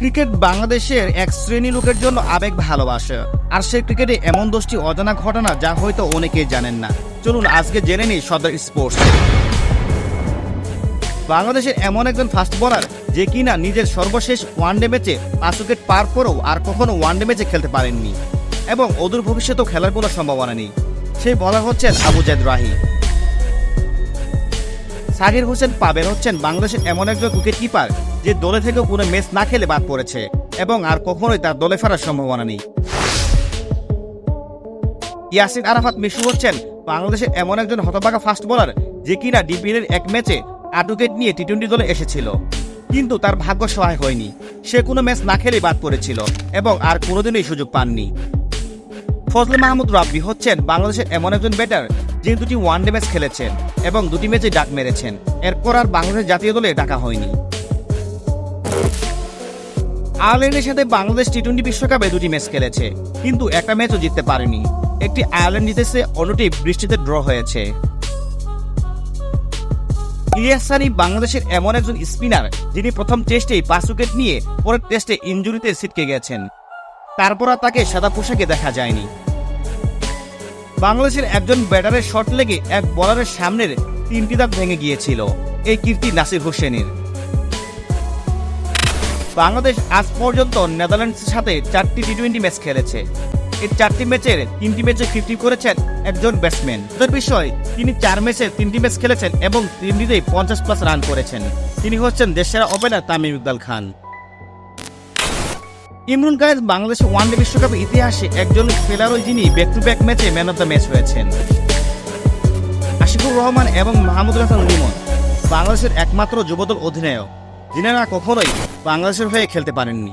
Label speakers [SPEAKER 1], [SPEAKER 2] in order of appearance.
[SPEAKER 1] Cricket বাংলাদেশের এক শ্রেণি লোকের জন্য আবেগ ভালোবাসে। আর সে ক্রিকেটে এমন দোষটি অজানা ঘটনা যা হয়তো অনেকেই জানেন না। চলুন আজকে জেনে নিই সদর স্পোর্টস। বাংলাদেশের এমন একজন ফাস্ট বোলার যে কিনা নিজের সর্বশেষ ওয়ানডে ম্যাচে পাঁচ উইকেট পার করেও আর কখনো ওয়ানডে ম্যাচে খেলতে পারেননি। এবং অদূর ভবিষ্যতেও খেলার কোনো সম্ভাবনা নেই। সেই বলার হচ্ছেন আবু জাদ রাহি। সাকির হোসেন পাবেন হচ্ছেন বাংলাদেশের এমন একজন উইকেট কিপার যে দলে থেকেও কোনো ম্যাচ না খেলে বাদ পড়েছে এবং আর কখনোই তার দলে ফেরার সম্ভাবনা নেই। ইয়াসিন আরাফাত মিশু হচ্ছেন বাংলাদেশের এমন একজন হতবাকা ফাস্ট বোলার যে কিনা ডিপিএলের এক ম্যাচে আট উইকেট নিয়ে টি টোয়েন্টি দলে এসেছিল। কিন্তু তার ভাগ্য সহায় হয়নি। সে কোনো ম্যাচ না খেলেই বাদ পড়েছিল এবং আর কোনোদিনই সুযোগ পাননি। ফজলে মাহমুদ রাব্বি হচ্ছেন বাংলাদেশের এমন একজন ব্যাটার যিনি দুটি ওয়ানডে ম্যাচ খেলেছেন এবং দুটি ম্যাচে ডাক মেরেছেন। এরপর আর বাংলাদেশ জাতীয় দলে ডাকা হয়নি। আয়ারল্যান্ডের সাথে বাংলাদেশ টি টোয়েন্টি বিশ্বকাপে দুটি ম্যাচ খেলেছে, কিন্তু একটা ম্যাচও জিততে পারেনি। একটি আয়ারল্যান্ড জিতেছে, অন্যটি বৃষ্টিতে ড্র হয়েছে। ইলিয়াস সানি বাংলাদেশের এমন একজন স্পিনার, যিনি প্রথম টেস্টেই পাঁচ উইকেট নিয়ে পরের টেস্টে ইঞ্জুরিতে ছিটকে গেছেন। তারপর তাকে সাদা পোশাকে দেখা যায়নি। বাংলাদেশের একজন ব্যাটারের শট লেগে এক বলারের সামনের তিনটি দাগ ভেঙে গিয়েছিল। এই কীর্তি নাসির হোসেনের। বাংলাদেশ আজ পর্যন্ত নেদারল্যান্ডসের সাথে চারটি টি টোয়েন্টি ম্যাচ খেলেছে। এই চারটি ম্যাচের তিনটি ম্যাচে ফিফটি করেছেন একজন ব্যাটসম্যান। তার বিষয়, তিনি চার ম্যাচে তিনটি ম্যাচ খেলেছেন এবং তিনটিতেই পঞ্চাশ প্লাস রান করেছেন। তিনি হচ্ছেন দেশের opener Tamim Iqbal Khan. Imrul Kayes Bangladesh one day বিশ্বকাপের ইতিহাসে একজন খেলোয়াড় যিনি ব্যাক টু ব্যাক ম্যাচে ম্যান অব দ্য ম্যাচ হয়েছেন। আশিকুর রহমান এবং মাহমুদ হাসান লিমন বাংলাদেশের একমাত্র যুবদল অধিনায়ক যিনি না কখনোই বাংলাদেশের হয়ে খেলতে পারেননি।